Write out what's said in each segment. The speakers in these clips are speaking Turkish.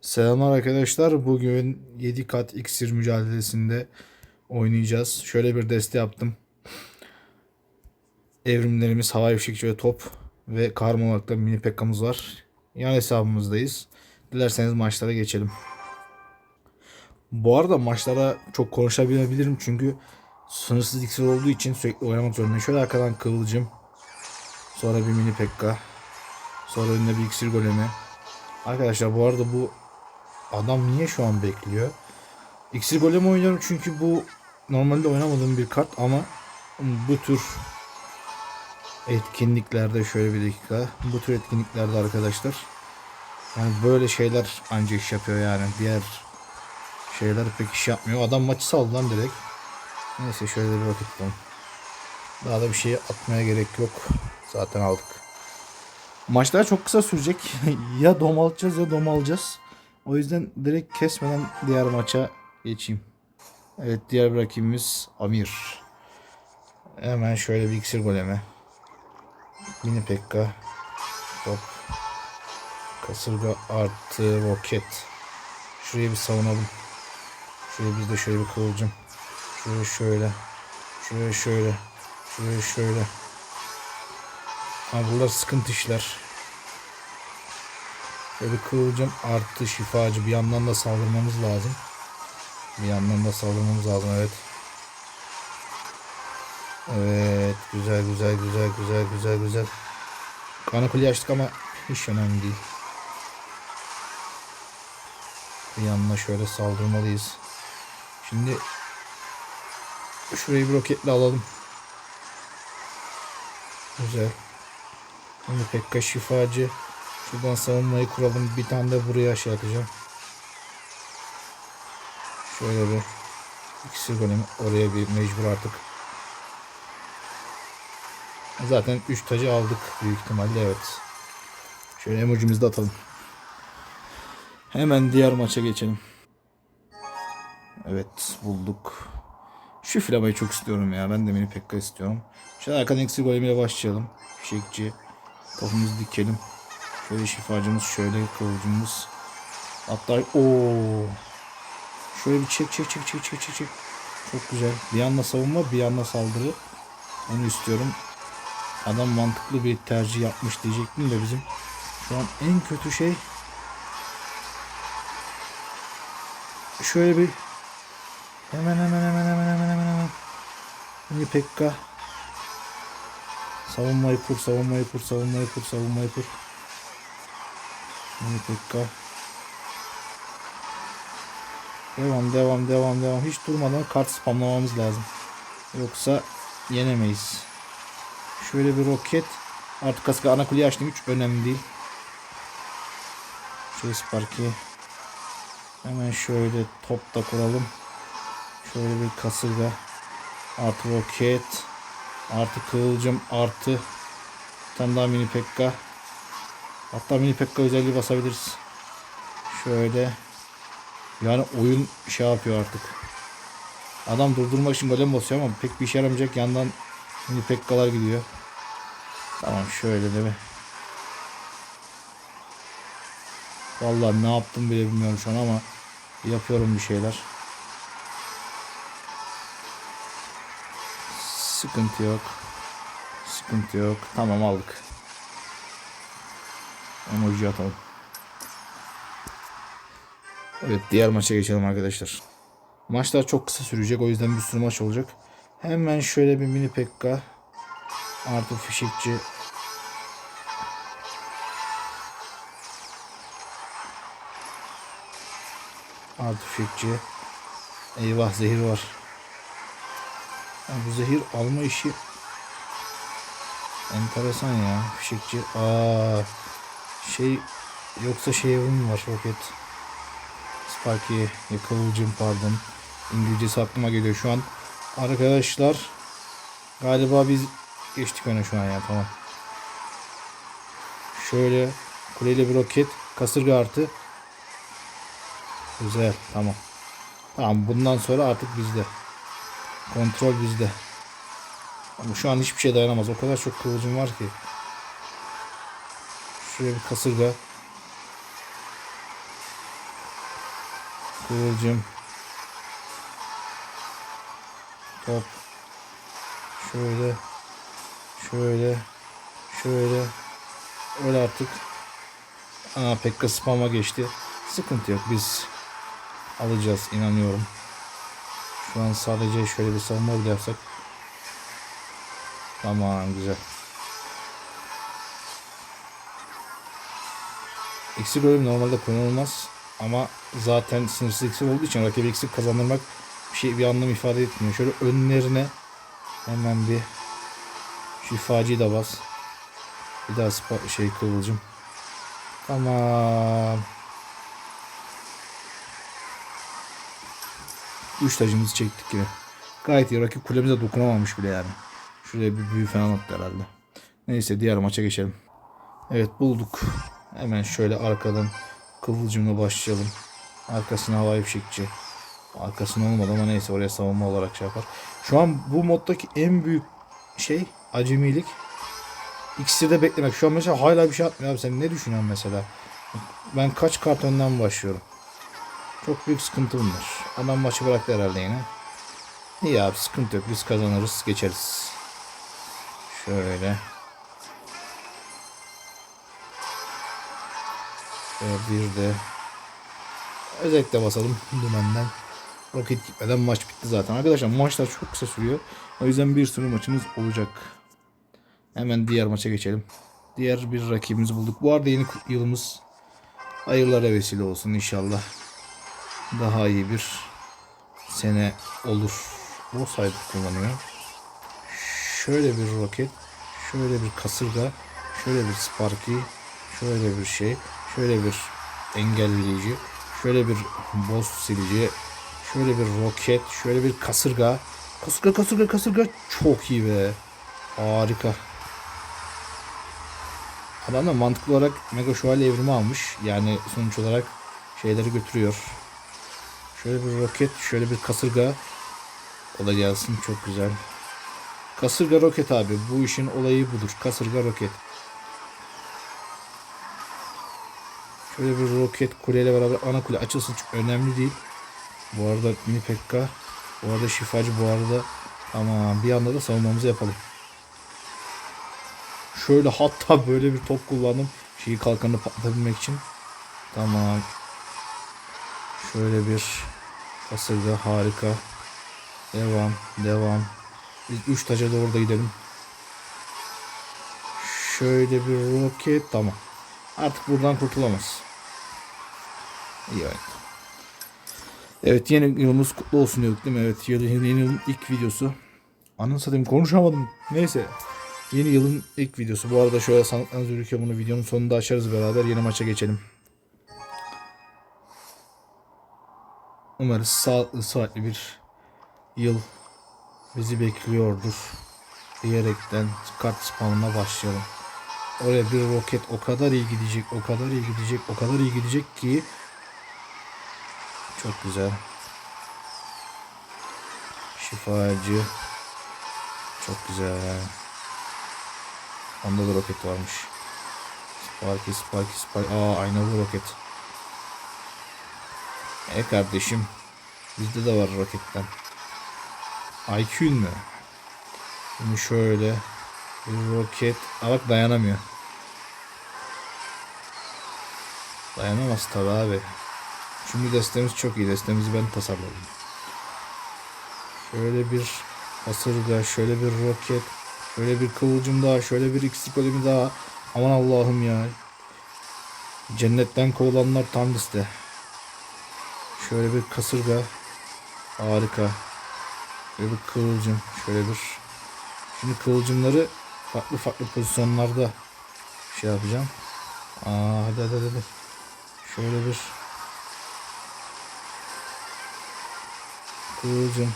Selamlar arkadaşlar. Bugün 7 kat iksir mücadelesinde oynayacağız. Şöyle bir deste yaptım. Evrimlerimiz havai fişekçi ve top ve karmamakta mini pekkamız var. Yan hesabımızdayız. Dilerseniz maçlara geçelim. Bu arada maçlara çok konuşabilirim çünkü sınırsız iksir olduğu için sürekli oynamak zorundayım. Şöyle arkadan kıvılcım. Sonra bir mini pekka. Sonra önüne bir iksir golemi. Arkadaşlar bu arada bu adam niye şu an bekliyor? İksir golemi oynuyorum çünkü bu normalde oynamadığım bir kart ama bu tür etkinliklerde şöyle bir dakika. Bu tür etkinliklerde arkadaşlar yani böyle şeyler ancak iş yapıyor yani. Diğer şeyler pek iş yapmıyor. Adam maçı saldı lan direkt. Neyse şöyle bir vakit bulalım. Daha da bir şey atmaya gerek yok. Zaten aldık. Maçlar çok kısa sürecek. ya dom alacağız ya dom alacağız. O yüzden direkt kesmeden diğer maça geçeyim. Evet diğer rakibimiz Amir. Hemen şöyle bir iksir golemi. Mini Pekka. Top. Kasırga artı roket. Şuraya bir savunalım. Şuraya biz de şöyle bir kıvılcım. Şuraya şöyle. Şuraya şöyle. Şuraya şöyle. Ha bunlar sıkıntı işler. Böyle kıvılcım artı şifacı bir yandan da saldırmamız lazım. Bir yandan da saldırmamız lazım evet. Evet güzel güzel güzel güzel güzel güzel. Kanakuli açtık ama hiç önemli değil. Bir yanına şöyle saldırmalıyız. Şimdi şurayı bir roketle alalım. Güzel. Şimdi Pekka şifacı. Şuradan savunmayı kuralım. Bir tane de buraya aşağı atacağım. Şöyle bir iksir golemi oraya bir mecbur artık. Zaten 3 tacı aldık büyük ihtimalle evet. Şöyle emojimizi de atalım. Hemen diğer maça geçelim. Evet bulduk. Şu flamayı çok istiyorum ya. Ben de mini pekka istiyorum. Şöyle arkadan golemiyle başlayalım. Fişekçi. Topumuzu dikelim. Şöyle şifacımız, şöyle kıvılcımız. Hatta o Şöyle bir çek çek çek çek çek çek. Çok güzel. Bir yanda savunma, bir yanda saldırı. Onu istiyorum. Adam mantıklı bir tercih yapmış diyecektim de bizim şu an en kötü şey şöyle bir hemen hemen hemen hemen hemen hemen hemen Şimdi Pekka savunmayı kur savunmayı kur savunmayı kur savunmayı kur Şimdi Pekka devam devam devam devam hiç durmadan kart spamlamamız lazım yoksa yenemeyiz şöyle bir roket artık kaskı ana kuleyi açtım hiç önemli değil şey Sparky Hemen şöyle top da kuralım. Şöyle bir kasırga. Artı roket. Artı kıvılcım. Artı bir tane daha mini pekka. Hatta mini pekka özelliği basabiliriz. Şöyle. Yani oyun şey yapıyor artık. Adam durdurmak için golem basıyor ama pek bir işe yaramayacak. Yandan mini pekkalar gidiyor. Tamam şöyle de bir. Vallahi ne yaptım bile bilmiyorum şu an ama yapıyorum bir şeyler. Sıkıntı yok. Sıkıntı yok. Tamam aldık. Emoji atalım. Evet diğer maça geçelim arkadaşlar. Maçlar çok kısa sürecek o yüzden bir sürü maç olacak. Hemen şöyle bir mini pekka artı fişekçi Artı fişekçi. Eyvah zehir var. Ya bu zehir alma işi enteresan ya. Fişekçi. Aa, şey yoksa şey mi var roket. Sparky yakılıcım pardon. İngilizcesi aklıma geliyor şu an. Arkadaşlar galiba biz geçtik öne şu an ya tamam. Şöyle kuleyle bir roket kasırga artı Güzel tamam. Tamam bundan sonra artık bizde. Kontrol bizde. Ama şu an hiçbir şey dayanamaz. O kadar çok kıvılcım var ki. Şuraya bir kasırga. Kıvılcım. Top. Şöyle. Şöyle. Şöyle. Öyle artık. Aa Pekka spam'a geçti. Sıkıntı yok. Biz alacağız inanıyorum. Şu an sadece şöyle bir savunma bile yapsak. Tamam güzel. İksir bölüm normalde kullanılmaz ama zaten sınırsız iksir olduğu için rakibi iksir kazandırmak bir şey bir anlam ifade etmiyor. Şöyle önlerine hemen bir şifacıyı da bas. Bir daha şey kıvılcım. Tamam. Üç tacımızı çektik yine. Gayet iyi. Rakip kulemize dokunamamış bile yani. Şuraya bir büyü falan attı herhalde. Neyse diğer maça geçelim. Evet bulduk. Hemen şöyle arkadan kıvılcımla başlayalım. Arkasına havai fişekçi. Arkasına olmadı ama neyse oraya savunma olarak şey yapar. Şu an bu moddaki en büyük şey acemilik. İkisi beklemek. Şu an mesela hala bir şey atmıyor abi. Sen ne düşünüyorsun mesela? Ben kaç kart önden başlıyorum? Çok büyük sıkıntım var. Adam maçı bıraktı herhalde yine. İyi abi sıkıntı yok. Biz kazanırız geçeriz. Şöyle. Bir de özellikle basalım dümenden. Roket gitmeden maç bitti zaten. Arkadaşlar maçlar çok kısa sürüyor. O yüzden bir sürü maçımız olacak. Hemen diğer maça geçelim. Diğer bir rakibimizi bulduk. Bu arada yeni yılımız hayırlara vesile olsun inşallah. Daha iyi bir sene olur. Bu sayede kullanıyor. Şöyle bir roket, şöyle bir kasırga, şöyle bir sparky, şöyle bir şey, şöyle bir engelleyici, şöyle bir boss silici, şöyle bir roket, şöyle bir kasırga. Kasırga kasırga kasırga çok iyi be. Harika. Adam da mantıklı olarak Mega Şövalye evrimi almış. Yani sonuç olarak şeyleri götürüyor. Şöyle bir roket, şöyle bir kasırga. O da gelsin çok güzel. Kasırga roket abi. Bu işin olayı budur. Kasırga roket. Şöyle bir roket kuleyle beraber ana kule açılsın çok önemli değil. Bu arada mini pekka. Bu arada şifacı bu arada. Ama bir anda da savunmamızı yapalım. Şöyle hatta böyle bir top kullandım. Şeyi kalkanını patlatabilmek için. Tamam. Şöyle bir kasırga harika. Devam, devam. Biz 3 taca doğru da gidelim. Şöyle bir roket tamam. Artık buradan kurtulamaz. İyi evet. Evet yeni yılımız kutlu olsun diyorduk değil mi? Evet yeni, yeni yılın ilk videosu. Anı satayım konuşamadım. Neyse. Yeni yılın ilk videosu. Bu arada şöyle sanatlarınız ürküyor bunu videonun sonunda açarız beraber. Yeni maça geçelim. Umarız sağlıklı saatli bir yıl bizi bekliyordur diyerekten kart spamına başlayalım. Oraya bir roket o kadar iyi gidecek, o kadar iyi gidecek, o kadar iyi gidecek ki çok güzel. Şifacı çok güzel. Onda da roket varmış. Sparky, Sparky, Sparky. Aa aynalı roket. E kardeşim. Bizde de var roketten. IQ mü? Şimdi şöyle roket. Aa bak dayanamıyor. Dayanamaz tabi abi. Çünkü destemiz çok iyi. Destemizi ben tasarladım. Şöyle bir kasırga, şöyle bir roket, şöyle bir kıvılcım daha, şöyle bir x golemi daha. Aman Allah'ım ya. Cennetten kovulanlar tam liste. Şöyle bir kasırga. Harika. Şöyle bir kıvılcım. Şöyle bir. Şimdi kıvılcımları farklı farklı pozisyonlarda şey yapacağım. Aa hadi hadi hadi. Şöyle bir kıvılcım.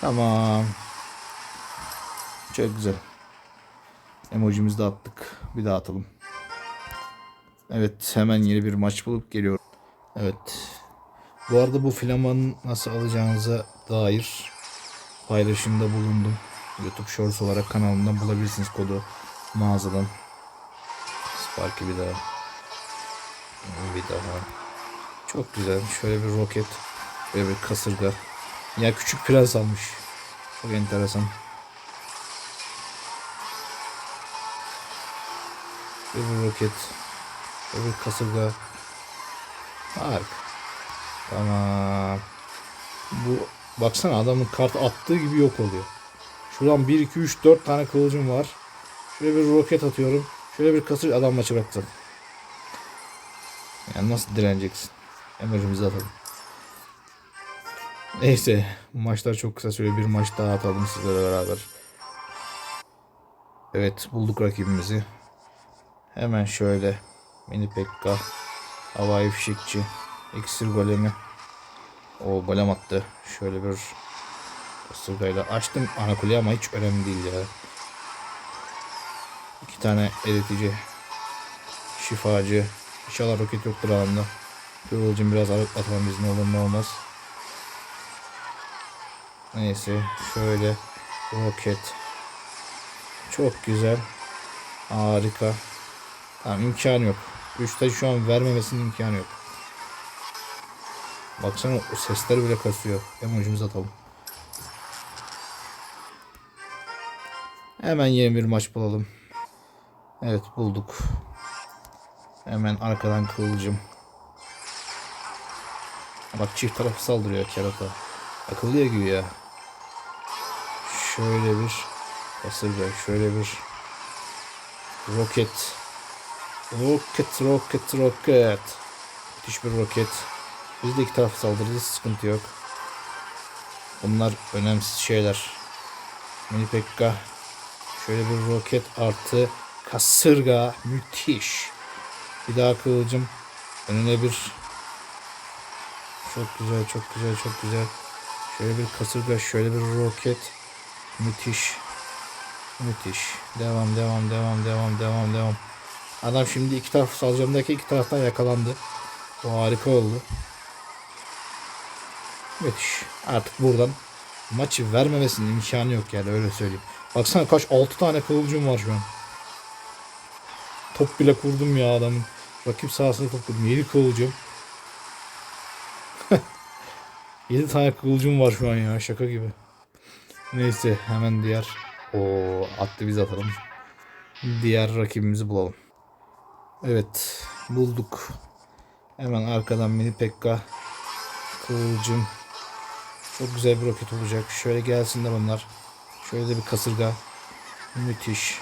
Tamam. Çok güzel. Emojimizi de attık. Bir daha atalım. Evet hemen yeni bir maç bulup geliyorum. Evet. Bu arada bu flamanı nasıl alacağınıza dair paylaşımda bulundum. YouTube Shorts olarak kanalımdan bulabilirsiniz kodu mağazadan. Sparky bir daha. Bir daha. Çok güzel. Şöyle bir roket. Böyle bir kasırga. Ya küçük prens almış. Çok enteresan. Bir roket. Bir kasırga. Harika. Tamam. Bu baksana adamın kart attığı gibi yok oluyor. Şuradan 1 2 3 4 tane kılıcım var. Şöyle bir roket atıyorum. Şöyle bir kasır adam maçı bıraktı. Yani nasıl direneceksin? Emojimizi atalım. Neyse. Maçlar çok kısa süre bir maç daha atalım sizlerle beraber. Evet bulduk rakibimizi. Hemen şöyle mini pekka havai fişekçi iksir golemi o golem attı. Şöyle bir kasırgayla açtım ana kuleyi ama hiç önemli değil ya. İki tane eritici şifacı İnşallah roket yoktur ağında. Kıvılcım biraz atmam biz ne olur ne olmaz. Neyse şöyle roket. Çok güzel. Harika. Tamam imkanı yok. Üçte şu an vermemesinin imkanı yok. Baksana o sesler bile kasıyor. Emojimizi atalım. Hemen yeni bir maç bulalım. Evet bulduk. Hemen arkadan kıvılcım. Bak çift tarafı saldırıyor kerata. Akıllıya gibi ya. Şöyle bir kasırga, şöyle bir roket. Roket, roket, roket. Müthiş bir roket. Biz de iki taraf saldırırız, sıkıntı yok. Bunlar önemsiz şeyler. Mini Pekka. Şöyle bir roket artı kasırga. Müthiş. Bir daha kıvılcım. Önüne bir çok güzel, çok güzel, çok güzel. Şöyle bir kasırga, şöyle bir roket. Müthiş. Müthiş. Devam, devam, devam, devam, devam, devam. Adam şimdi iki taraf salacağım derken iki taraftan yakalandı. O harika oldu. Müthiş. Artık buradan maçı vermemesinin imkanı yok yani öyle söyleyeyim. Baksana kaç 6 tane kıvılcım var şu an. Top bile kurdum ya adamın. Rakip sahasında top kurdum. 7 kıvılcım. 7 tane kıvılcım var şu an ya şaka gibi. Neyse hemen diğer o attı biz atalım. Diğer rakibimizi bulalım. Evet bulduk. Hemen arkadan mini pekka kıvılcım. Çok güzel bir roket olacak. Şöyle gelsin de bunlar. Şöyle de bir kasırga. Müthiş.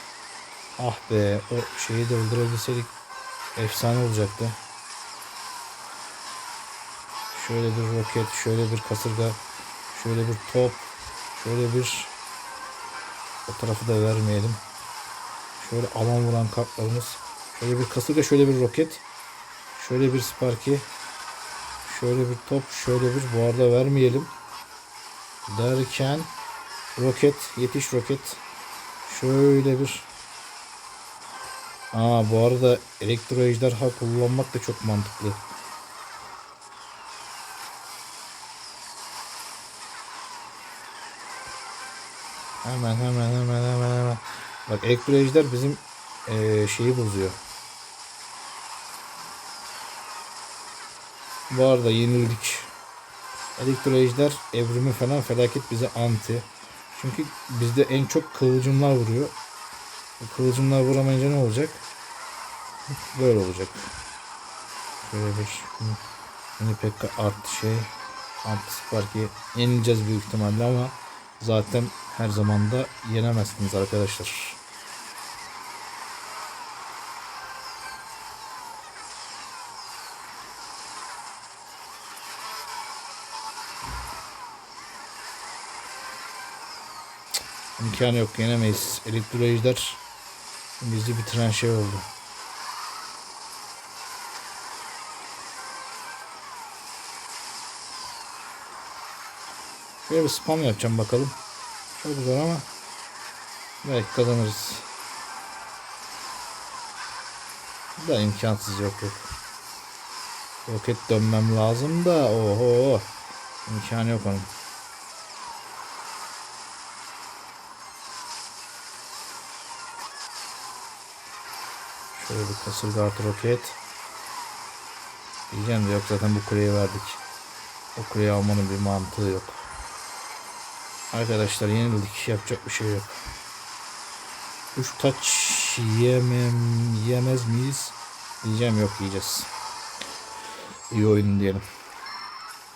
Ah be o şeyi de öldürebilseydik efsane olacaktı. Şöyle bir roket, şöyle bir kasırga, şöyle bir top, şöyle bir o tarafı da vermeyelim. Şöyle alan vuran kartlarımız. Şöyle bir kasırga, şöyle bir roket. Şöyle bir sparky. Şöyle bir top, şöyle bir bu arada vermeyelim. Derken roket, yetiş roket. Şöyle bir Aa bu arada elektro ejderha kullanmak da çok mantıklı. Hemen hemen hemen hemen hemen. Bak ejder bizim eee, şeyi bozuyor. Bu arada yenildik. Elektro ejder evrimi falan felaket bize anti. Çünkü bizde en çok kıvılcımlar vuruyor. Kıvılcımlar vuramayınca ne olacak? Böyle olacak. Şöyle bir mini pekka artı şey artı sparky yenileceğiz büyük ihtimalle ama zaten her zaman da yenemezsiniz arkadaşlar. İmkanı yok yenemeyiz. Elektro ejder bizi bitiren şey oldu. Şöyle bir spam yapacağım bakalım. Çok zor ama belki kazanırız. Da imkansız yok yok. Roket dönmem lazım da oho imkanı yok onun. Şöyle bir kasırga artı roket. Diyeceğim de yok zaten bu kuleyi verdik. O kuleyi almanın bir mantığı yok. Arkadaşlar yenildik. Yapacak bir şey yok. 3 taç yemem, yemez miyiz? Diyeceğim yok yiyeceğiz. İyi oyun diyelim.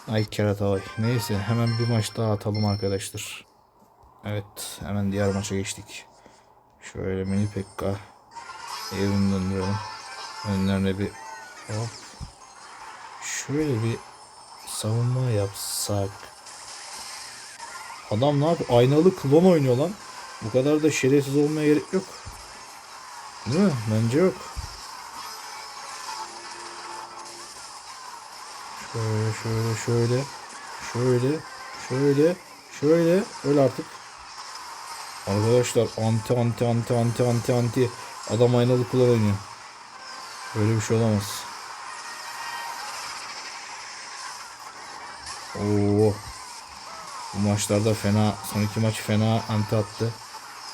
Ay kerata ay. Neyse hemen bir maç daha atalım arkadaşlar. Evet hemen diğer maça geçtik. Şöyle mini pekka evini döndürelim. Önlerine bir hop. Şöyle bir savunma yapsak. Adam ne yapıyor? Aynalı klon oynuyor lan. Bu kadar da şerefsiz olmaya gerek yok. Değil mi? Bence yok. Şöyle şöyle şöyle şöyle şöyle şöyle öyle artık. Arkadaşlar anti anti anti anti anti anti adam aynalı klon oynuyor. Böyle bir şey olamaz. Oo. Bu maçlarda fena son iki maç fena anti attı.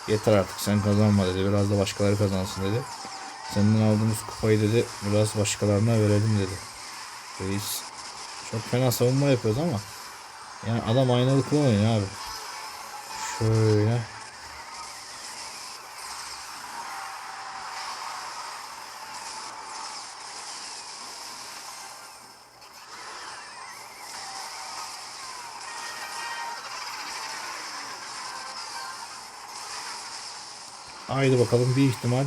Yeter artık sen kazanma dedi. Biraz da başkaları kazansın dedi. Senden aldığımız kupayı dedi biraz başkalarına verelim dedi. Reis. Çok fena savunma yapıyoruz ama yani adam aynalı oynuyor abi. Şöyle. Haydi bakalım bir ihtimal.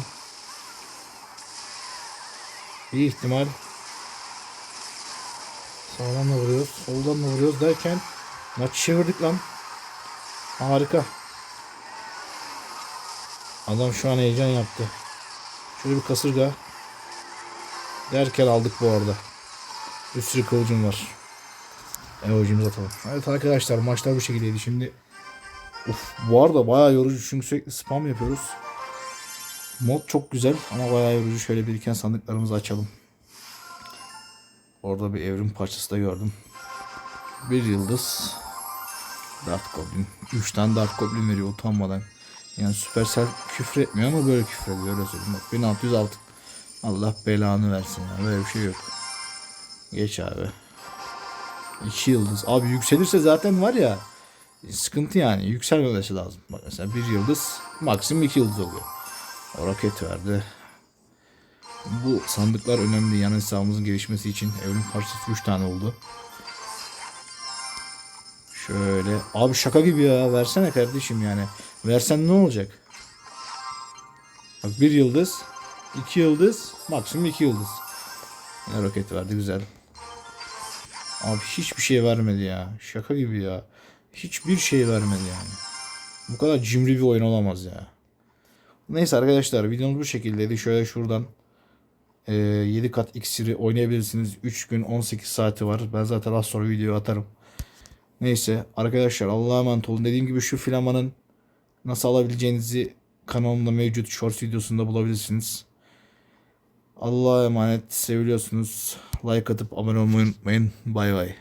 Bir ihtimal. Sağdan da vuruyoruz. Soldan da vuruyoruz derken maç çevirdik lan. Harika. Adam şu an heyecan yaptı. Şöyle bir kasırga. Derken aldık bu arada. Bir sürü kılıcım var. Evocumuzu atalım. Evet arkadaşlar maçlar bu şekildeydi. Şimdi Uf, bu arada bayağı yorucu çünkü sürekli spam yapıyoruz. Mod çok güzel ama bayağı yorucu. Şöyle biriken sandıklarımızı açalım. Orada bir evrim parçası da gördüm. Bir yıldız. Dart Goblin. 3 tane Dart Goblin veriyor utanmadan. Yani Supercell küfür etmiyor ama böyle küfür ediyor. Öyle söyleyeyim. Bak 1606. Allah belanı versin ya. Böyle bir şey yok. Geç abi. 2 yıldız. Abi yükselirse zaten var ya sıkıntı yani. Yükselmemesi lazım. Bak mesela bir yıldız maksimum iki yıldız oluyor. O roket verdi. Bu sandıklar önemli. Yan hesabımızın gelişmesi için evrim parçası 3 tane oldu. Şöyle. Abi şaka gibi ya. Versene kardeşim yani. Versen ne olacak? Bak bir yıldız. iki yıldız. Maksimum iki yıldız. Yine roket verdi. Güzel. Abi hiçbir şey vermedi ya. Şaka gibi ya. Hiçbir şey vermedi yani. Bu kadar cimri bir oyun olamaz ya. Neyse arkadaşlar videomuz bu şekildeydi. Şöyle şuradan e, 7 kat iksiri oynayabilirsiniz. 3 gün 18 saati var. Ben zaten az sonra video atarım. Neyse arkadaşlar Allah'a emanet olun. Dediğim gibi şu filamanın nasıl alabileceğinizi kanalımda mevcut short videosunda bulabilirsiniz. Allah'a emanet. Seviliyorsunuz. Like atıp abone olmayı unutmayın. Bay bay.